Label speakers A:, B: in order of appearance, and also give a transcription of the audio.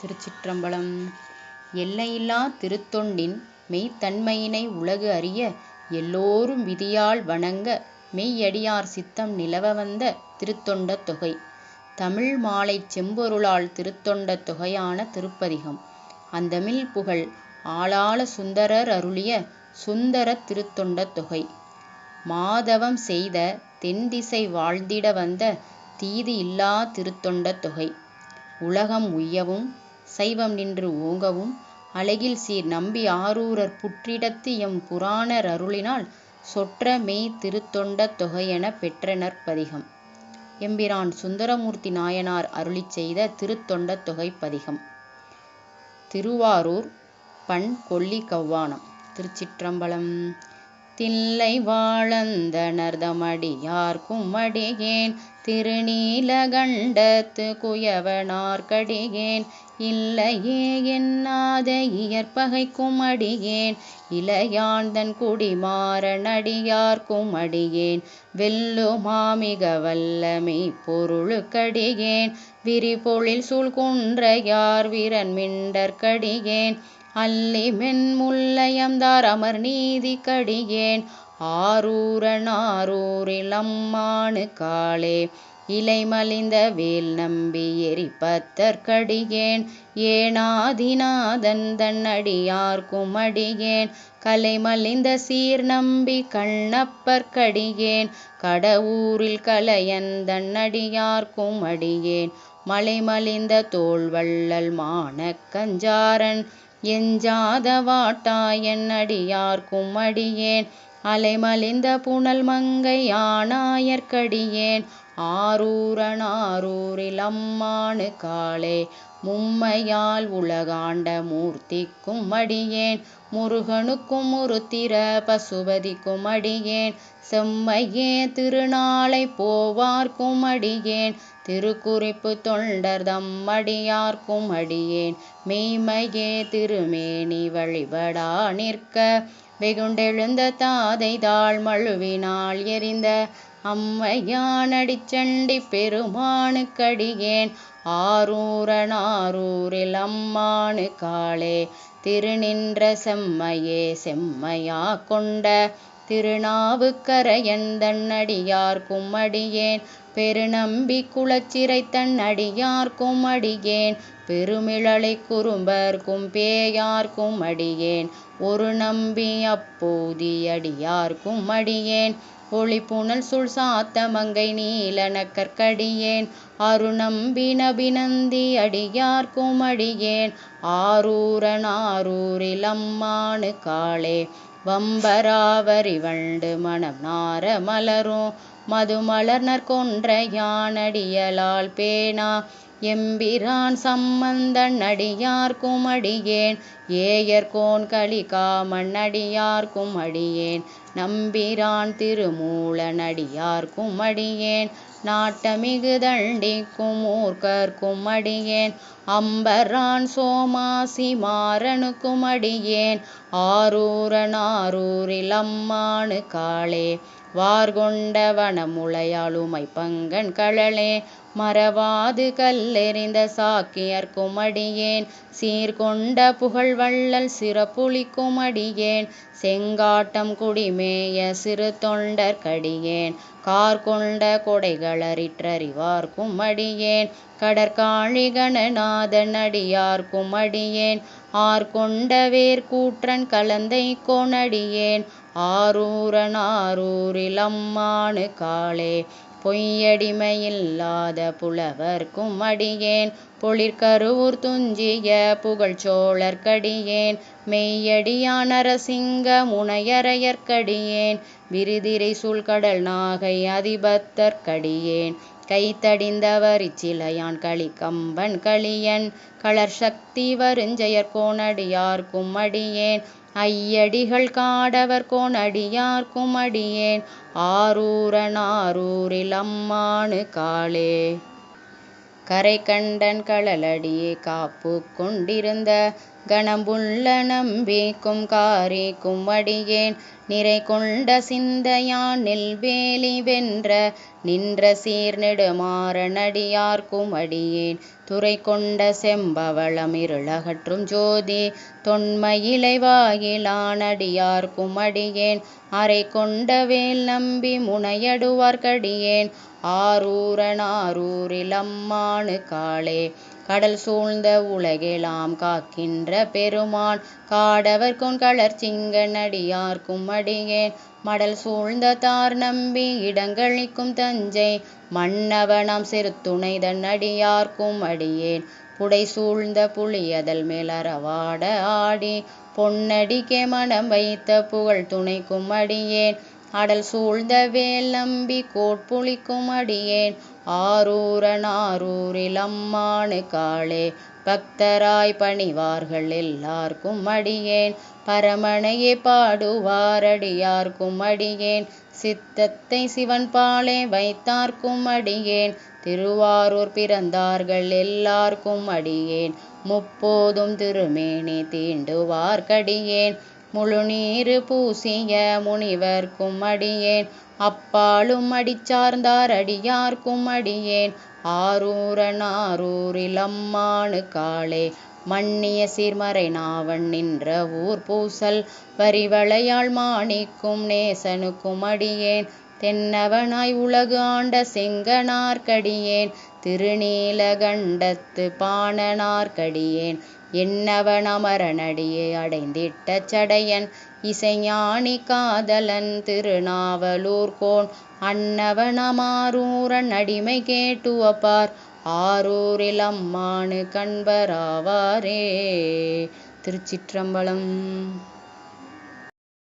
A: திருச்சிற்றம்பலம். எல்லையில்லா திருத்தொண்டின் மெய்த்தன்மையினை உலகு அறிய எல்லோரும் விதியால் வணங்க மெய்யடியார் சித்தம் நிலவ வந்த திருத்தொண்ட தொகை. தமிழ் மாலைச் செம்பொருளால் திருத்தொண்ட தொகையான திருப்பதிகம். அந்தமில் புகழ் ஆளாள சுந்தரர் அருளிய சுந்தரத் திருத்தொண்ட தொகை. மாதவம் செய்த தென்திசை வாழ்ந்திட வந்த தீது இல்லா திருத்தொண்ட தொகை. உலகம் உய்யவும் சைவம் நின்று ஓங்கவும் அழகில் சீர் நம்பி ஆரூரர் புற்றிடத்து எம் புராணர் அருளினால் சொற்ற மெய் திருத்தொண்ட தொகையென பெற்ற நற்பதிகம் எம்பிரான் சுந்தரமூர்த்தி நாயனார் அருளிச் செய்த திருத்தொண்ட தொகை பதிகம். திருவாரூர் பண் கொல்லி கவ்வானம் திருச்சிற்றம்பலம். தில்லை வாழந்தனர்தமடியார் அடியேன் திருநீலகண்டத்து குயவனார்க்கடியேன் இல்லையே என்னாத இயற்பகைக்கும் அடியேன். இளையான்தன் குடிமாறன் அடியார்க்கும் அடியேன். வெல்லுமாமிக வல்லமை பொருளுக்கடியேன். விரிபொழில் சூழ்குன்றையார் வீரன் மிண்டற்கடியேன். அல்லி மென்முல்லையம்தார் அமர் நீதிக்கடியேன். ஆரூரன் ஆரூரில் அம்மானு காளே இலைமலிந்த வேல் நம்பி எரிப்பத்தற்கடியேன் ஏனாதிநாதன் தன்னடியார்க்கும் அடியேன் கலைமலிந்த சீர் நம்பி கண்ணப்பற்கடியேன் கடவூரில் கலையன் தன் அடியேன் மலைமலிந்த தோள்வள்ளல் மானக்கஞ்சாரன் எஞ்சாத வாட்டாயன் அடியார்க்கும் அடியேன் அலைமலிந்த புனல் மங்கை ஆனாயர்க்கடியேன் ஆரூரனாரூரில் அம்மானு காளே மும்மையால் உலகாண்ட மூர்த்திக்கும் அடியேன். முருகனுக்கும் முருத்திர பசுபதிக்கும் அடியேன். செம்மையே திருநாளை போவார்க்கும் அடியேன். திருக்குறிப்பு தொண்டர் தம் அடியார்க்கும் அடியேன். மெய்மையே திருமேனி வழிபடா நிற்க வெகுண்டெழுந்த தாதை தாழ் மழுவினால் எரிந்த. அம்மையானடிச்சண்டி பெருமானுக்கடியேன். ஆரூரனாரூரில் அம்மானு காளே திருநின்ற செம்மையே செம்மையா கொண்ட திருநாவுக்கரையன் தன்னடியார்க்கும் அடியேன். பெருநம்பி குளச்சிறை தன்னடியார் கும்மடியேன் அடியேன். பெருமிழலை குறும்பர் பேயார்க்கும் அடியேன். ஒரு நம்பி அப்போதி அடியார்க்கும் அடியேன். ஒளிப்புணல் சுள் சாத்த மங்கை நீலனக்கற்கடியேன் அருணம்பி நபிநந்தி அடியார் அடியேன். ஆரூரன் ஆரூரில் அம்மானு காளே. வம்பராவரி வண்டு மணம் நார மலரும். மதுமலர்னர் கொன்ற யானடியலால் பேனா எம்பிரான் சம்பந்தன் அடியார்க்கும் அடியேன். ஏயர்கோன் கலிகாமன் அடியார்க்கும் அடியேன். நம்பிரான் திருமூலனடியார் குமடியேன். நாட்டமிகு தண்டிக்கும் மூர்க்கர்க்கும் அடியேன் அம்பரான் சோமாசி மாறனுக்கும் அடியேன் ஆரூரன் ஆரூரில் அம்மானு காளே. வார்கொண்ட வனமுளையாளுமை பங்கன் கழலே. மறவாது கல்லெறிந்த சாக்கியர்க்கும் அடியேன் சீர்கொண்ட புகழ்வள்ளல் சிறப்புலிக்கும் அடியேன் செங்காட்டம் மேய சிறு தொண்டர்க்கடியேன் கார்கொண்ட கொடைகளறிற்றறிவார்க்கும் அடியேன். கடற்காழி கணநாதன் அடியார்க்கும் அடியேன். ஆர்கொண்ட வேர்கூற்றன் கலந்தை கோணடியேன். ஆரூரன் ஆரூரில் அம்மானு காளே பொய்யடிமையில்லாத புலவர்க்கும் அடியேன். பொழிற்கருவூர் துஞ்சிய புகழ்ச்சோழர்க்கடியேன் மெய்யடியான் நரசிங்க முனையரையர்க்கடியேன் விரிதிரை சூழ்கடல் நாகை அதிபத்தர்க்கடியேன் கைத்தடிந்தவர் இச்சிலையான் கம்பன் களியன். களர்சக்தி வருஞ்செயற் கோனடியார்க்கும் அடியேன். ஐயடிகள் காடவர் கோனடியார்க்கும் அடியேன் ஆரூரன் ஆரூரில் அம்மானு காளே. கரை கண்டன் கழலடியே காப்பு கொண்டிருந்த கணமுள்ள நம்பிக்கும் காரிக்கும் அடியேன். நிறை கொண்ட சிந்தையான் நெல்வேலி வென்ற நின்ற சீர் நெடுமாறனடியார்க்கும் அடியேன். துறை கொண்ட செம்பவளம் இருளகற்றும் ஜோதி தொன்மயிலை வாயிலானடியார்க்கும் அடியேன். அறை கொண்ட வேல் நம்பி முனையடுவார்க்கடியேன். ஆரூரன் ஆரூரில் அம்மானு காளே கடல் சூழ்ந்த உலகெலாம் காக்கின்ற பெருமான் காடவர்கொன் கழற்சிங்கன் அடியார்க்கும் அடியேன் மடல் சூழ்ந்த தார் நம்பி இடங்களிக்கும் தஞ்சை. மன்னவனாம் செருத்துணைதன் அடியார்க்கும் அடியேன் புடை சூழ்ந்த புலியதல் மேல் அறவாட ஆடி. பொன்னடிக்கே மனம் வைத்த புகழ் துணைக்கும் அடியேன் அடல் சூழ்ந்த வேல் நம்பி கோட்புளிக்கும் அடியேன் ஆரூரனாரூரிலம்மானு காளே பக்தராய் பணிவார்கள் எல்லார்க்கும் அடியேன். பரமனையே பாடுவாரடியார்க்கும் அடியேன். சித்தத்தை சிவன் பாலே வைத்தார்க்கும் அடியேன். திருவாரூர் பிறந்தார்கள் எல்லார்க்கும் அடியேன். முப்போதும் திருமேனி தீண்டுவார்க்கடியேன். முழுநீரு பூசிய முனிவர்க்கும் அடியேன். அப்பாலும் அடிச்சார்ந்தார் அடியார்க்கும் அடியேன். ஆரூரன் ஆரூரில் அம்மானு காளே மன்னிய சீர்மறை நாவன் நின்ற ஊர் பூசல். வரிவளையாள் மாணிக்கும் நேசனுக்கும் அடியேன். தென்னவனாய் உலகு ஆண்ட செங்கனார்க்கடியேன். திருநீலகண்டத்து பாணனார்க்கடியேன். என்னவனமரனடியே அடைந்திட்ட சடையன் இசைஞானி காதலன் திருநாவலூர்கோன் அன்னவனமாரூரன் அடிமை கேட்டுவப்பார் ஆரூரில் அம்மானு கண்பராவாரே. திருச்சிற்றம்பலம்